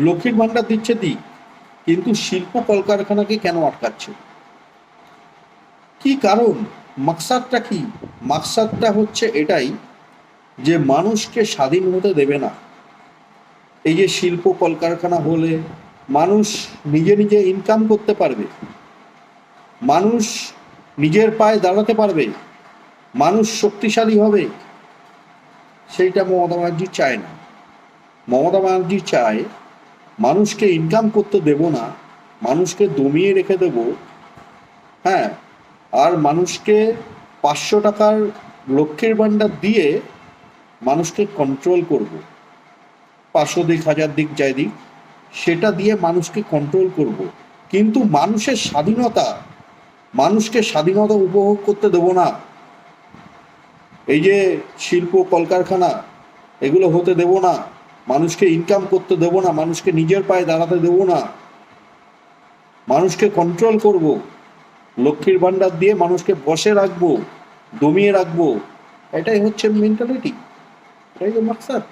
লক্ষ্মীর ভাণ্ডার দিচ্ছে দিক কিন্তু শিল্প কলকারখানাকে কেন আটকাচ্ছে? কি কারণ? মাকসাদটা কি? মাকসাদটা হচ্ছে এটাই যে মানুষকে স্বাধীন হতে দেবে না। এই যে শিল্প কলকারখানা হলে মানুষ নিজে নিজে ইনকাম করতে পারবে। মানুষ নিজের পায়ে দাঁড়াতে পারবে। মানুষ শক্তিশালী হবে। সেইটা মমতা ব্যানার্জি চায় না। মমতা ব্যানার্জি চায় মানুষকে ইনকাম করতে দেব না, মানুষকে দমিয়ে রেখে দেব হ্যাঁ আর মানুষকে পাঁচশো টাকার লক্ষ্যের ভাণ্ডার দিয়ে মানুষকে কন্ট্রোল করব। পাঁচশো দিক, হাজার দিক, যাই দিক, সেটা দিয়ে মানুষকে কন্ট্রোল করব। কিন্তু মানুষের স্বাধীনতা, মানুষকে স্বাধীনতা উপভোগ করতে দেব না। এই যে শিল্প, কলকারখানা, এগুলো হতে দেব না। মানুষকে ইনকাম করতে দেবো না, মানুষকে নিজের পায়ে দাঁড়াতে দেবো না। মানুষকে কন্ট্রোল করব। লক্ষ্মীর ভাণ্ডার দিয়ে মানুষকে বসে রাখব, দমিয়ে রাখব। এটাই হচ্ছে মেন্টালিটি এটাই তো মাকসাদ